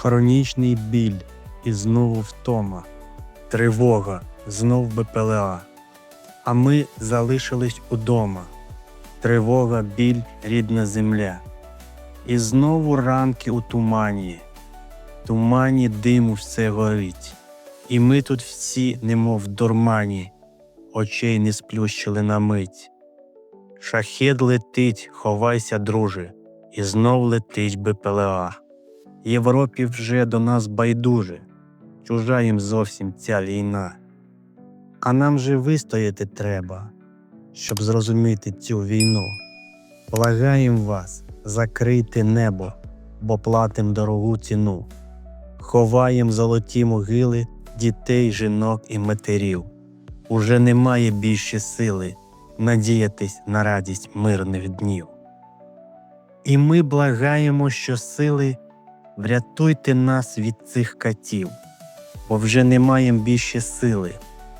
Хронічний біль і знову втома, тривога, знов БПЛА. А ми залишились удома. Тривога, біль, рідна земля. І знову ранки у тумані, тумані диму все горить. І ми тут всі, немов дурмані, очей не сплющили на мить. Шахід летить, ховайся, друже, і знов летить БПЛА. Європі вже до нас байдуже, чужа їм зовсім ця війна. А нам же вистояти треба, щоб зрозуміти цю війну. Благаєм вас, закрийте небо, бо платим дорогу ціну. Ховаєм золоті могили дітей, жінок і матерів. Уже немає більше сили надіятись на радість мирних днів. І ми благаємо щосили, врятуйте нас від цих катів, бо вже не маємо більше сили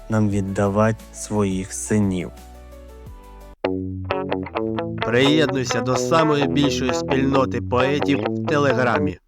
нам віддавати своїх синів. Приєднуйся до самої більшої спільноти поетів в Телеграмі.